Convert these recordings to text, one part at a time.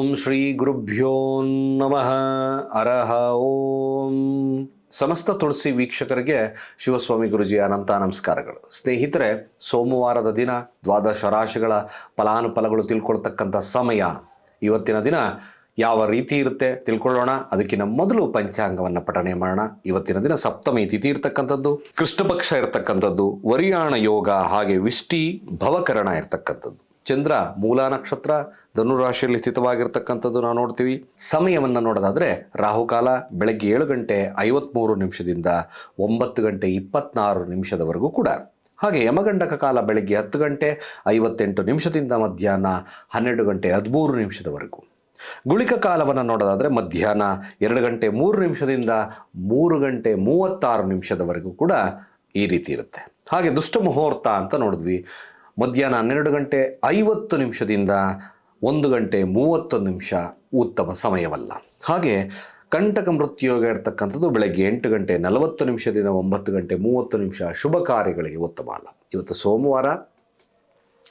ಓಂ ಶ್ರೀ ಗುರುಭ್ಯೋ ನಮಃ. ಅರಹ ಓಂ. ಸಮಸ್ತ ತುಳಸಿ ವೀಕ್ಷಕರಿಗೆ ಶಿವಸ್ವಾಮಿ ಗುರುಜಿ ಅನಂತ ನಮಸ್ಕಾರಗಳು. ಸ್ನೇಹಿತರೆ, ಸೋಮವಾರದ ದಿನ ದ್ವಾದಶ ರಾಶಿಗಳ ಫಲಾನುಫಲಗಳು ತಿಳ್ಕೊಳ್ತಕ್ಕಂಥ ಸಮಯ. ಇವತ್ತಿನ ದಿನ ಯಾವ ರೀತಿ ಇರುತ್ತೆ ತಿಳ್ಕೊಳ್ಳೋಣ. ಅದಕ್ಕಿಂತ ಮೊದಲು ಪಂಚಾಂಗವನ್ನು ಪಠಣೆ ಮಾಡೋಣ. ಇವತ್ತಿನ ದಿನ ಸಪ್ತಮಿ ತಿಥಿ ಇರ್ತಕ್ಕಂಥದ್ದು ಕೃಷ್ಣ ಪಕ್ಷ ಇರ್ತಕ್ಕಂಥದ್ದು, ವರಿಯಾಣ ಯೋಗ, ಹಾಗೆ ವಿಷ್ಟಿ, ಭವಕರಣ ಇರ್ತಕ್ಕಂಥದ್ದು. ಚಂದ್ರ ಮೂಲ ನಕ್ಷತ್ರ ಧನುರಾಶಿಯಲ್ಲಿ ಸ್ಥಿತವಾಗಿರ್ತಕ್ಕಂಥದ್ದು ನಾವು ನೋಡ್ತೀವಿ. ಸಮಯವನ್ನು ನೋಡೋದಾದ್ರೆ ರಾಹುಕಾಲ ಬೆಳಗ್ಗೆ ಏಳು ಗಂಟೆ ಐವತ್ಮೂರು ನಿಮಿಷದಿಂದ ಒಂಬತ್ತು ಗಂಟೆ ಇಪ್ಪತ್ನಾರು ನಿಮಿಷದವರೆಗೂ ಕೂಡ. ಹಾಗೆ ಯಮಗಂಡಕ ಕಾಲ ಬೆಳಗ್ಗೆ ಹತ್ತು ಗಂಟೆ ಐವತ್ತೆಂಟು ನಿಮಿಷದಿಂದ ಮಧ್ಯಾಹ್ನ ಹನ್ನೆರಡು ಗಂಟೆ ಹದಿಮೂರು ನಿಮಿಷದವರೆಗೂ. ಗುಳಿಕ ಕಾಲವನ್ನು ನೋಡೋದಾದರೆ ಮಧ್ಯಾಹ್ನ ಎರಡು ಗಂಟೆ ಮೂರು ನಿಮಿಷದಿಂದ ಮೂರು ಗಂಟೆ ಮೂವತ್ತಾರು ನಿಮಿಷದವರೆಗೂ ಕೂಡ ಈ ರೀತಿ ಇರುತ್ತೆ. ಹಾಗೆ ದುಷ್ಟ ಮುಹೂರ್ತ ಅಂತ ನೋಡಿದ್ವಿ. ಮಧ್ಯಾಹ್ನ ಹನ್ನೆರಡು ಗಂಟೆ ಐವತ್ತು ನಿಮಿಷದಿಂದ ಒಂದು ಗಂಟೆ ಮೂವತ್ತು ನಿಮಿಷ ಉತ್ತಮ ಸಮಯವಲ್ಲ. ಹಾಗೆ ಕಂಟಕ ಮೃತ್ಯುಯೋಗ ಇರ್ತಕ್ಕಂಥದ್ದು ಬೆಳಗ್ಗೆ ಎಂಟು ಗಂಟೆ ನಲವತ್ತು ನಿಮಿಷದಿಂದ ಒಂಬತ್ತು ಗಂಟೆ ಮೂವತ್ತು ನಿಮಿಷ ಶುಭ ಕಾರ್ಯಗಳಿಗೆ ಉತ್ತಮ ಅಲ್ಲ. ಇವತ್ತು ಸೋಮವಾರ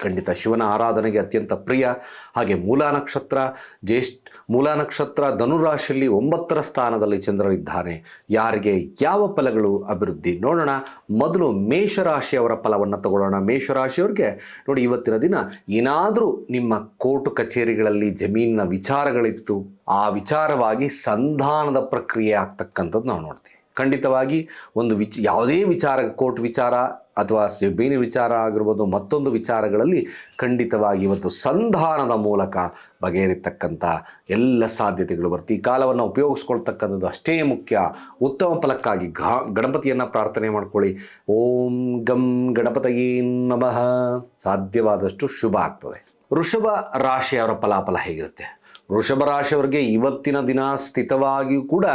ಖಂಡಿತ ಶಿವನ ಆರಾಧನೆಗೆ ಅತ್ಯಂತ ಪ್ರಿಯ. ಹಾಗೆ ಮೂಲ ನಕ್ಷತ್ರ, ಜ್ಯೇಷ್ಠ, ಮೂಲ ನಕ್ಷತ್ರ ಧನುರಾಶಿಯಲ್ಲಿ ಒಂಬತ್ತರ ಸ್ಥಾನದಲ್ಲಿ ಚಂದ್ರನಿದ್ದಾನೆ. ಯಾರಿಗೆ ಯಾವ ಫಲಗಳು ಅಭಿವೃದ್ಧಿ? ನೋಡೋಣ. ಮೊದಲು ಮೇಷರಾಶಿಯವರ ಫಲವನ್ನು ತಗೊಳ್ಳೋಣ. ಮೇಷರಾಶಿಯವ್ರಿಗೆ ನೋಡಿ ಇವತ್ತಿನ ದಿನ ಏನಾದರೂ ನಿಮ್ಮ ಕೋರ್ಟು ಕಚೇರಿಗಳಲ್ಲಿ ಜಮೀನಿನ ವಿಚಾರಗಳಿತ್ತು. ಆ ವಿಚಾರವಾಗಿ ಸಂಧಾನದ ಪ್ರಕ್ರಿಯೆ ಆಗ್ತಕ್ಕಂಥದ್ದು ನಾವು ನೋಡ್ತೀವಿ. ಖಂಡಿತವಾಗಿ ಒಂದು ವಿಚ್ ಯಾವುದೇ ವಿಚಾರ, ಕೋರ್ಟ್ ವಿಚಾರ ಅಥವಾ ಬೇರೆ ವಿಚಾರ ಆಗಿರ್ಬೋದು, ಮತ್ತೊಂದು ವಿಚಾರಗಳಲ್ಲಿ ಖಂಡಿತವಾಗಿ ಇವತ್ತು ಸಂಧಾನದ ಮೂಲಕ ಬಗೆಹರಿತಕ್ಕಂಥ ಎಲ್ಲ ಸಾಧ್ಯತೆಗಳು ಬರುತ್ತೆ. ಈ ಕಾಲವನ್ನು ಉಪಯೋಗಿಸ್ಕೊಳ್ತಕ್ಕಂಥದ್ದು ಅಷ್ಟೇ ಮುಖ್ಯ. ಉತ್ತಮ ಫಲಕ್ಕಾಗಿ ಘಾ, ಗಣಪತಿಯನ್ನು ಪ್ರಾರ್ಥನೆ ಮಾಡ್ಕೊಳ್ಳಿ. ಓಂ ಗಂ ಗಣಪತಯೇ ನಮಃ. ಸಾಧ್ಯವಾದಷ್ಟು ಶುಭ ಆಗ್ತದೆ. ವೃಷಭ ರಾಶಿಯವರ ಫಲಾಫಲ ಹೇಗಿರುತ್ತೆ? ವೃಷಭ ರಾಶಿಯವರಿಗೆ ಇವತ್ತಿನ ದಿನ ಸ್ಥಿತವಾಗಿಯೂ ಕೂಡ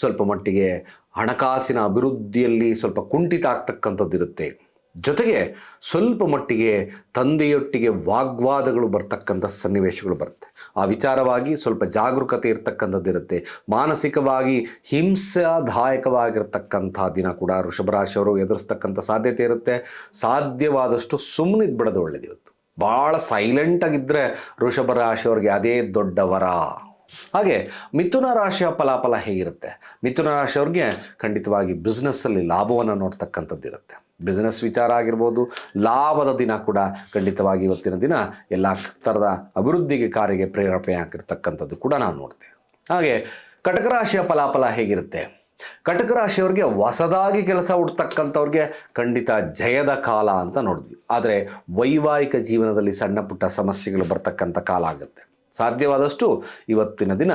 ಸ್ವಲ್ಪ ಮಟ್ಟಿಗೆ ಹಣಕಾಸಿನ ಅಭಿವೃದ್ಧಿಯಲ್ಲಿ ಸ್ವಲ್ಪ ಕುಂಠಿತ ಆಗ್ತಕ್ಕಂಥದ್ದಿರುತ್ತೆ. ಜೊತೆಗೆ ಸ್ವಲ್ಪ ಮಟ್ಟಿಗೆ ತಂದೆಯೊಟ್ಟಿಗೆ ವಾಗ್ವಾದಗಳು ಬರ್ತಕ್ಕಂಥ ಸನ್ನಿವೇಶಗಳು ಬರುತ್ತೆ. ಆ ವಿಚಾರವಾಗಿ ಸ್ವಲ್ಪ ಜಾಗರೂಕತೆ ಇರತಕ್ಕಂಥದ್ದಿರುತ್ತೆ ಮಾನಸಿಕವಾಗಿ ಹಿಂಸಾದಾಯಕವಾಗಿರ್ತಕ್ಕಂಥ ದಿನ ಕೂಡ ವೃಷಭರಾಶಿಯವರು ಎದುರಿಸ್ತಕ್ಕಂಥ ಸಾಧ್ಯತೆ ಇರುತ್ತೆ. ಸಾಧ್ಯವಾದಷ್ಟು ಸುಮ್ಮನಿದ್ ಬಿಡೋದು ಒಳ್ಳೇದು ಇವತ್ತು. ಭಾಳ ಸೈಲೆಂಟಾಗಿದ್ದರೆ ಋಷಭ ರಾಶಿಯವ್ರಿಗೆ ಅದೇ ದೊಡ್ಡವರ ಹಾಗೆ ಮಿಥುನ ರಾಶಿಯ ಫಲಾಫಲ ಹೇಗಿರುತ್ತೆ? ಮಿಥುನ ರಾಶಿಯವ್ರಿಗೆ ಖಂಡಿತವಾಗಿ ಬಿಸ್ನೆಸ್ಸಲ್ಲಿ ಲಾಭವನ್ನು ನೋಡ್ತಕ್ಕಂಥದ್ದು ಇರುತ್ತೆ ಬಿಸ್ನೆಸ್ ವಿಚಾರ ಆಗಿರ್ಬೋದು, ಲಾಭದ ದಿನ ಕೂಡ ಖಂಡಿತವಾಗಿ ಇವತ್ತಿನ ದಿನ ಎಲ್ಲ ಥರದ ಅಭಿವೃದ್ಧಿಗೆ ಕಾರ್ಯಕ್ಕೆ ಪ್ರೇರಣೆ ಆಗಿರ್ತಕ್ಕಂಥದ್ದು ಕೂಡ ನಾವು ನೋಡ್ತೇವೆ. ಹಾಗೆ ಕಟಕ ರಾಶಿಯ ಫಲಾಫಲ ಹೇಗಿರುತ್ತೆ? ಕಟಕ ರಾಶಿಯವ್ರಿಗೆ ಹೊಸದಾಗಿ ಕೆಲಸ ಹುಡ್ತಕ್ಕಂಥವ್ರಿಗೆ ಖಂಡಿತ ಜಯದ ಕಾಲ ಅಂತ ನೋಡಿದ್ವಿ. ಆದರೆ ವೈವಾಹಿಕ ಜೀವನದಲ್ಲಿ ಸಣ್ಣ ಪುಟ್ಟ ಸಮಸ್ಯೆಗಳು ಬರ್ತಕ್ಕಂಥ ಕಾಲ ಆಗುತ್ತೆ. ಸಾಧ್ಯವಾದಷ್ಟು ಇವತ್ತಿನ ದಿನ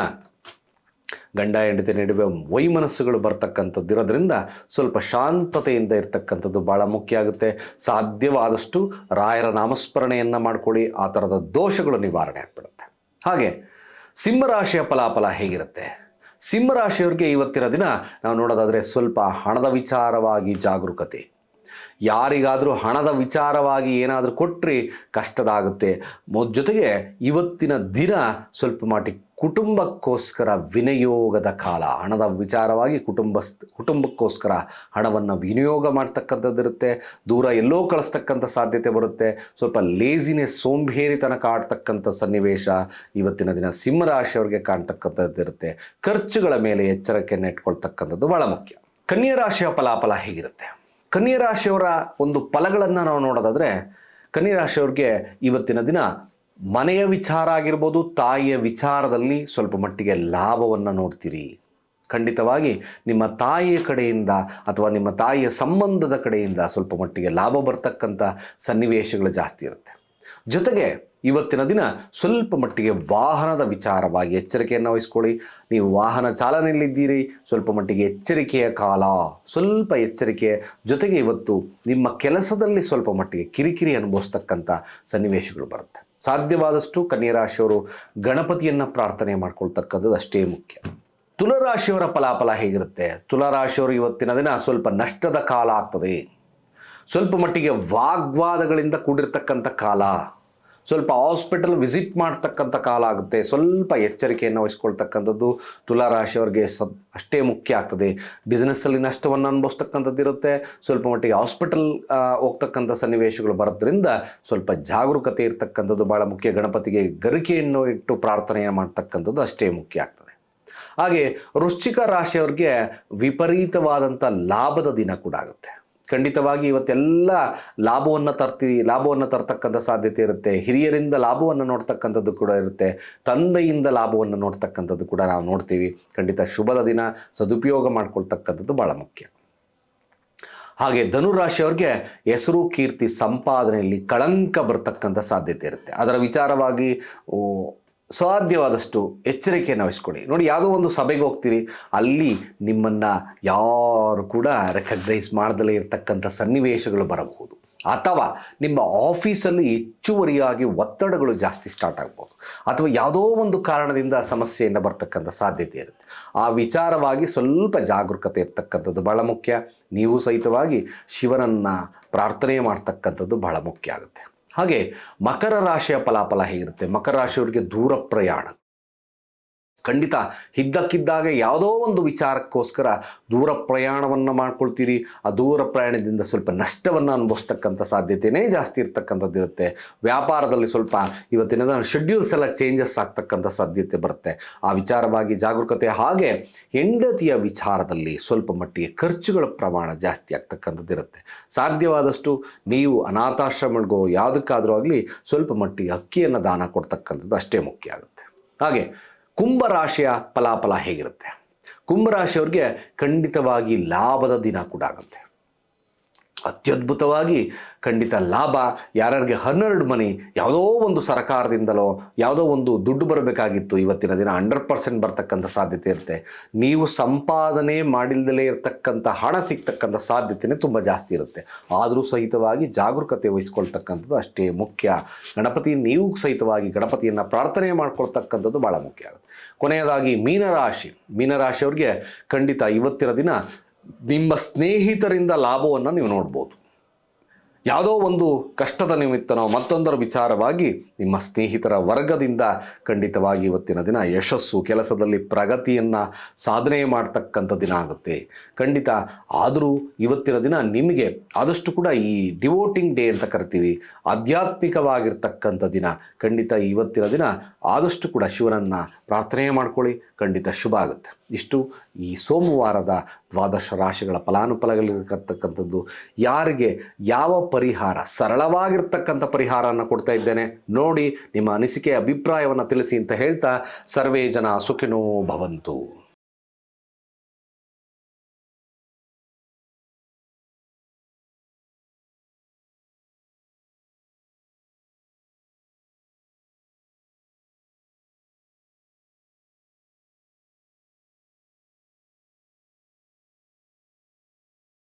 ಗಂಡ, ಹೆಂಡತಿ ನಡುವೆ ವೈಮನಸ್ಸುಗಳು ಬರ್ತಕ್ಕಂಥದ್ದು ಇರೋದ್ರಿಂದ ಸ್ವಲ್ಪ ಶಾಂತತೆಯಿಂದ ಇರ್ತಕ್ಕಂಥದ್ದು ಭಾಳ ಮುಖ್ಯ ಆಗುತ್ತೆ. ಸಾಧ್ಯವಾದಷ್ಟು ರಾಯರ ನಾಮಸ್ಮರಣೆಯನ್ನು ಮಾಡಿಕೊಳ್ಳಿ, ಆ ಥರದ ದೋಷಗಳು ನಿವಾರಣೆ ಆಗ್ಬಿಡುತ್ತೆ. ಹಾಗೆ ಸಿಂಹರಾಶಿಯ ಫಲಾಫಲ ಹೇಗಿರುತ್ತೆ? ಸಿಂಹರಾಶಿಯವ್ರಿಗೆ ಇವತ್ತಿನ ದಿನ ನಾವು ನೋಡೋದಾದರೆ ಸ್ವಲ್ಪ ಹಣದ ವಿಚಾರವಾಗಿ ಜಾಗರೂಕತೆ ಯಾರಿಗಾದರೂ ಹಣದ ವಿಚಾರವಾಗಿ ಏನಾದರೂ ಕೊಟ್ಟರೆ ಕಷ್ಟದಾಗುತ್ತೆ. ಜೊತೆಗೆ ಇವತ್ತಿನ ದಿನ ಸ್ವಲ್ಪ ಮಟ್ಟಿಗೆ ಕುಟುಂಬಕ್ಕೋಸ್ಕರ ವಿನಿಯೋಗದ ಕಾಲ. ಹಣದ ವಿಚಾರವಾಗಿ ಕುಟುಂಬ ಕುಟುಂಬಕ್ಕೋಸ್ಕರ ಹಣವನ್ನು ವಿನಿಯೋಗ ಮಾಡ್ತಕ್ಕಂಥದ್ದಿರುತ್ತೆ. ದೂರ ಎಲ್ಲೋ ಕಳಿಸ್ತಕ್ಕಂಥ ಸಾಧ್ಯತೆ ಬರುತ್ತೆ. ಸ್ವಲ್ಪ ಲೇಜಿನೆಸ್ ಸೋಂಬೇರಿತನ ಕಾಡ್ತಕ್ಕಂಥ ಸನ್ನಿವೇಶ ಇವತ್ತಿನ ದಿನ ಸಿಂಹರಾಶಿಯವರಿಗೆ ಕಾಣ್ತಕ್ಕಂಥದ್ದಿರುತ್ತೆ. ಖರ್ಚುಗಳ ಮೇಲೆ ಎಚ್ಚರಿಕೆಯನ್ನು ಇಟ್ಕೊಳ್ತಕ್ಕಂಥದ್ದು ಭಾಳ ಮುಖ್ಯ. ಕನ್ಯಾ ರಾಶಿಯ ಫಲಾಫಲ ಹೇಗಿರುತ್ತೆ? ಕನ್ಯಾ ರಾಶಿಯವರ ಒಂದು ಫಲಗಳನ್ನು ನಾವು ನೋಡೋದಾದರೆ ಕನ್ಯಾ ರಾಶಿಯವ್ರಿಗೆ ಇವತ್ತಿನ ದಿನ ಮನೆಯ ವಿಚಾರ ಆಗಿರ್ಬೋದು, ತಾಯಿಯ ವಿಚಾರದಲ್ಲಿ ಸ್ವಲ್ಪ ಮಟ್ಟಿಗೆ ಲಾಭವನ್ನು ನೋಡ್ತೀರಿ. ಖಂಡಿತವಾಗಿ ನಿಮ್ಮ ತಾಯಿಯ ಕಡೆಯಿಂದ ಅಥವಾ ನಿಮ್ಮ ತಾಯಿಯ ಸಂಬಂಧದ ಕಡೆಯಿಂದ ಸ್ವಲ್ಪ ಮಟ್ಟಿಗೆ ಲಾಭ ಬರ್ತಕ್ಕಂಥ ಸನ್ನಿವೇಶಗಳು ಜಾಸ್ತಿ ಇರುತ್ತೆ. ಜೊತೆಗೆ ಇವತ್ತಿನ ದಿನ ಸ್ವಲ್ಪ ಮಟ್ಟಿಗೆ ವಾಹನದ ವಿಚಾರವಾಗಿ ಎಚ್ಚರಿಕೆಯನ್ನು ವಹಿಸ್ಕೊಳ್ಳಿ. ನೀವು ವಾಹನ ಚಾಲನೆಯಲ್ಲಿದ್ದೀರಿ, ಸ್ವಲ್ಪ ಮಟ್ಟಿಗೆ ಎಚ್ಚರಿಕೆಯ ಕಾಲ. ಸ್ವಲ್ಪ ಎಚ್ಚರಿಕೆ ಜೊತೆಗೆ ಇವತ್ತು ನಿಮ್ಮ ಕೆಲಸದಲ್ಲಿ ಸ್ವಲ್ಪ ಮಟ್ಟಿಗೆ ಕಿರಿಕಿರಿ ಅನುಭವಿಸ್ತಕ್ಕಂಥ ಸನ್ನಿವೇಶಗಳು ಬರುತ್ತೆ. ಸಾಧ್ಯವಾದಷ್ಟು ಕನ್ಯರಾಶಿಯವರು ಗಣಪತಿಯನ್ನು ಪ್ರಾರ್ಥನೆ ಮಾಡ್ಕೊಳ್ತಕ್ಕಂಥದ್ದು ಅಷ್ಟೇ ಮುಖ್ಯ. ತುಲರಾಶಿಯವರ ಫಲಾಫಲ ಹೇಗಿರುತ್ತೆ? ತುಲರಾಶಿಯವರು ಇವತ್ತಿನ ದಿನ ಸ್ವಲ್ಪ ನಷ್ಟದ ಕಾಲ ಆಗ್ತದೆ. ಸ್ವಲ್ಪ ಮಟ್ಟಿಗೆ ವಾಗ್ವಾದಗಳಿಂದ ಕೂಡಿರ್ತಕ್ಕಂಥ ಕಾಲ. ಸ್ವಲ್ಪ ಹಾಸ್ಪಿಟಲ್ ವಿಸಿಟ್ ಮಾಡ್ತಕ್ಕಂಥ ಕಾಲ ಆಗುತ್ತೆ. ಸ್ವಲ್ಪ ಎಚ್ಚರಿಕೆಯನ್ನು ವಹಿಸ್ಕೊಳ್ತಕ್ಕಂಥದ್ದು ತುಲಾರಾಶಿಯವರಿಗೆ ಸದ್ ಅಷ್ಟೇ ಮುಖ್ಯ ಆಗ್ತದೆ. ಬಿಸ್ನೆಸ್ಸಲ್ಲಿ ನಷ್ಟವನ್ನು ಅನುಭವಿಸ್ತಕ್ಕಂಥದ್ದು ಇರುತ್ತೆ. ಸ್ವಲ್ಪ ಮಟ್ಟಿಗೆ ಹಾಸ್ಪಿಟಲ್ ಹೋಗ್ತಕ್ಕಂಥ ಸನ್ನಿವೇಶಗಳು ಬರೋದ್ರಿಂದ ಸ್ವಲ್ಪ ಜಾಗರೂಕತೆ ಇರ್ತಕ್ಕಂಥದ್ದು ಭಾಳ ಮುಖ್ಯ. ಗಣಪತಿಗೆ ಗರಿಕೆಯನ್ನು ಇಟ್ಟು ಪ್ರಾರ್ಥನೆಯನ್ನು ಮಾಡ್ತಕ್ಕಂಥದ್ದು ಅಷ್ಟೇ ಮುಖ್ಯ ಆಗ್ತದೆ. ಹಾಗೆ ವೃಶ್ಚಿಕ ರಾಶಿಯವ್ರಿಗೆ ವಿಪರೀತವಾದಂಥ ಲಾಭದ ದಿನ ಕೂಡ ಆಗುತ್ತೆ. ಖಂಡಿತವಾಗಿ ಇವತ್ತೆಲ್ಲ ಲಾಭವನ್ನು ತರ್ತೀವಿ, ಲಾಭವನ್ನು ತರ್ತಕ್ಕಂಥ ಸಾಧ್ಯತೆ ಇರುತ್ತೆ. ಹಿರಿಯರಿಂದ ಲಾಭವನ್ನು ನೋಡ್ತಕ್ಕಂಥದ್ದು ಕೂಡ ಇರುತ್ತೆ. ತಂದೆಯಿಂದ ಲಾಭವನ್ನು ನೋಡ್ತಕ್ಕಂಥದ್ದು ಕೂಡ ನಾವು ನೋಡ್ತೀವಿ. ಖಂಡಿತ ಶುಭದ ದಿನ, ಸದುಪಯೋಗ ಮಾಡ್ಕೊಳ್ತಕ್ಕಂಥದ್ದು ಭಾಳ ಮುಖ್ಯ. ಹಾಗೆ ಧನುರಾಶಿಯವ್ರಿಗೆ ಹೆಸರು, ಕೀರ್ತಿ, ಸಂಪಾದನೆಯಲ್ಲಿ ಕಳಂಕ ಬರ್ತಕ್ಕಂಥ ಸಾಧ್ಯತೆ ಇರುತ್ತೆ. ಅದರ ವಿಚಾರವಾಗಿ ಸಾಧ್ಯವಾದಷ್ಟು ಎಚ್ಚರಿಕೆಯನ್ನು ವಹಿಸ್ಕೊಡಿ ನೋಡಿ, ಯಾವುದೋ ಒಂದು ಸಭೆಗೆ ಹೋಗ್ತೀರಿ, ಅಲ್ಲಿ ನಿಮ್ಮನ್ನು ಯಾರು ಕೂಡ ರೆಕಗ್ನೈಸ್ ಮಾಡದಲ್ಲೇ ಇರತಕ್ಕಂಥ ಸನ್ನಿವೇಶಗಳು ಬರಬಹುದು. ಅಥವಾ ನಿಮ್ಮ ಆಫೀಸಲ್ಲಿ ಹೆಚ್ಚುವರಿಯಾಗಿ ಒತ್ತಡಗಳು ಜಾಸ್ತಿ ಸ್ಟಾರ್ಟ್ ಆಗ್ಬೋದು. ಅಥವಾ ಯಾವುದೋ ಒಂದು ಕಾರಣದಿಂದ ಸಮಸ್ಯೆಯನ್ನು ಬರ್ತಕ್ಕಂಥ ಸಾಧ್ಯತೆ ಇರುತ್ತೆ. ಆ ವಿಚಾರವಾಗಿ ಸ್ವಲ್ಪ ಜಾಗರೂಕತೆ ಇರ್ತಕ್ಕಂಥದ್ದು ಬಹಳ ಮುಖ್ಯ. ನೀವು ಸಹಿತವಾಗಿ ಶಿವನನ್ನು ಪ್ರಾರ್ಥನೆ ಮಾಡ್ತಕ್ಕಂಥದ್ದು ಬಹಳ ಮುಖ್ಯ ಆಗುತ್ತೆ. ಹಾಗೆ ಮಕರ ರಾಶಿಯ ಫಲಾಫಲ ಹೇಗಿರುತ್ತೆ? ಮಕರ ರಾಶಿಯವರಿಗೆ ದೂರ ಪ್ರಯಾಣ. ಖಂಡಿತ ಇದ್ದಕ್ಕಿದ್ದಾಗ ಯಾವುದೋ ಒಂದು ವಿಚಾರಕ್ಕೋಸ್ಕರ ದೂರ ಪ್ರಯಾಣವನ್ನು ಮಾಡ್ಕೊಳ್ತೀರಿ. ಆ ದೂರ ಪ್ರಯಾಣದಿಂದ ಸ್ವಲ್ಪ ನಷ್ಟವನ್ನು ಅನುಭವಿಸ್ತಕ್ಕಂಥ ಸಾಧ್ಯತೆಯೇ ಜಾಸ್ತಿ ಇರ್ತಕ್ಕಂಥದ್ದು ಇರುತ್ತೆ. ವ್ಯಾಪಾರದಲ್ಲಿ ಸ್ವಲ್ಪ ಇವತ್ತಿನ ಶೆಡ್ಯೂಲ್ಸ್ ಎಲ್ಲ ಚೇಂಜಸ್ ಆಗ್ತಕ್ಕಂಥ ಸಾಧ್ಯತೆ ಬರುತ್ತೆ. ಆ ವಿಚಾರವಾಗಿ ಜಾಗರೂಕತೆ ಹಾಗೆ ಹೆಂಡತಿಯ ವಿಚಾರದಲ್ಲಿ ಸ್ವಲ್ಪ ಮಟ್ಟಿಗೆ ಖರ್ಚುಗಳ ಪ್ರಮಾಣ ಜಾಸ್ತಿ ಆಗ್ತಕ್ಕಂಥದ್ದು ಇರುತ್ತೆ. ಸಾಧ್ಯವಾದಷ್ಟು ನೀವು ಅನಾಥಾಶ್ರಮಗಳಿಗೋ ಯಾವುದಕ್ಕಾದರೂ ಆಗಲಿ ಸ್ವಲ್ಪ ಮಟ್ಟಿಗೆ ಅಕ್ಕಿಯನ್ನು ದಾನ ಕೊಡ್ತಕ್ಕಂಥದ್ದು ಅಷ್ಟೇ ಮುಖ್ಯ ಆಗುತ್ತೆ. ಹಾಗೆ ಕುಂಭರಾಶಿಯ ಫಲಾಫಲ ಹೇಗಿರುತ್ತೆ? ಕುಂಭರಾಶಿಯವ್ರಿಗೆ ಖಂಡಿತವಾಗಿ ಲಾಭದ ದಿನ ಕೂಡ ಆಗುತ್ತೆ. ಅತ್ಯದ್ಭುತವಾಗಿ ಖಂಡಿತ ಲಾಭ, ಯಾರ್ಯಾರಿಗೆ ಹನ್ನೆರಡು ಮನಿ, ಯಾವುದೋ ಒಂದು ಸರ್ಕಾರದಿಂದಲೋ, ಯಾವುದೋ ಒಂದು ದುಡ್ಡು ಬರಬೇಕಾಗಿತ್ತು. ಇವತ್ತಿನ ದಿನ ಹಂಡ್ರೆಡ್ ಪರ್ಸೆಂಟ್ ಬರ್ತಕ್ಕಂಥ ಸಾಧ್ಯತೆ ಇರುತ್ತೆ. ನೀವು ಸಂಪಾದನೆ ಮಾಡಿಲ್ದಲೇ ಇರತಕ್ಕಂಥ ಹಣ ಸಿಗ್ತಕ್ಕಂಥ ಸಾಧ್ಯತೆನೇ ತುಂಬ ಜಾಸ್ತಿ ಇರುತ್ತೆ. ಆದರೂ ಸಹಿತವಾಗಿ ಜಾಗರೂಕತೆ ವಹಿಸ್ಕೊಳ್ತಕ್ಕಂಥದ್ದು ಅಷ್ಟೇ ಮುಖ್ಯ. ಗಣಪತಿ, ನೀವು ಸಹಿತವಾಗಿ ಗಣಪತಿಯನ್ನು ಪ್ರಾರ್ಥನೆ ಮಾಡ್ಕೊಳ್ತಕ್ಕಂಥದ್ದು ಭಾಳ ಮುಖ್ಯ ಆಗುತ್ತೆ. ಕೊನೆಯದಾಗಿ ಮೀನರಾಶಿ. ಮೀನರಾಶಿಯವ್ರಿಗೆ ಖಂಡಿತ ಇವತ್ತಿನ ದಿನ ನಿಮ್ಮ ಸ್ನೇಹಿತರಿಂದ ಲಾಭವನ್ನು ನೀವು ನೋಡ್ಬೋದು. ಯಾವುದೋ ಒಂದು ಕಷ್ಟದ ನಿಮಿತ್ತನೋ ಮತ್ತೊಂದರ ವಿಚಾರವಾಗಿ ನಿಮ್ಮ ಸ್ನೇಹಿತರ ವರ್ಗದಿಂದ ಖಂಡಿತವಾಗಿ ಇವತ್ತಿನ ದಿನ ಯಶಸ್ಸು ಕೆಲಸದಲ್ಲಿ ಪ್ರಗತಿಯನ್ನು ಸಾಧನೆ ಮಾಡ್ತಕ್ಕಂಥ ದಿನ ಆಗುತ್ತೆ. ಖಂಡಿತ ಆದರೂ ಇವತ್ತಿನ ದಿನ ನಿಮಗೆ ಆದಷ್ಟು ಕೂಡ ಈ ಡಿವೋಟಿಂಗ್ ಡೇ ಅಂತ ಕರಿತೀವಿ, ಆಧ್ಯಾತ್ಮಿಕವಾಗಿರ್ತಕ್ಕಂಥ ದಿನ. ಖಂಡಿತ ಇವತ್ತಿನ ದಿನ ಆದಷ್ಟು ಕೂಡ ಶಿವನನ್ನು ಪ್ರಾರ್ಥನೆ ಮಾಡ್ಕೊಳ್ಳಿ, ಖಂಡಿತ ಶುಭ ಆಗುತ್ತೆ. ಇಷ್ಟು ಈ ಸೋಮವಾರದ ದ್ವಾದಶ ರಾಶಿಗಳ ಫಲಾನುಫಲಗಳಿರತಕ್ಕಂಥದ್ದು. ಯಾರಿಗೆ ಯಾವ ಪರಿಹಾರ, ಸರಳವಾಗಿರ್ತಕ್ಕಂಥ ಪರಿಹಾರವನ್ನು ಕೊಡ್ತಾ ಇದ್ದೇನೆ. ನೋಡಿ, ನಿಮ್ಮ ಅನಿಸಿಕೆ, ಅಭಿಪ್ರಾಯವನ್ನು ತಿಳಿಸಿ ಅಂತ ಹೇಳ್ತಾ ಸರ್ವೇ ಜನ ಸುಖಿನೋ ಭವಂತು.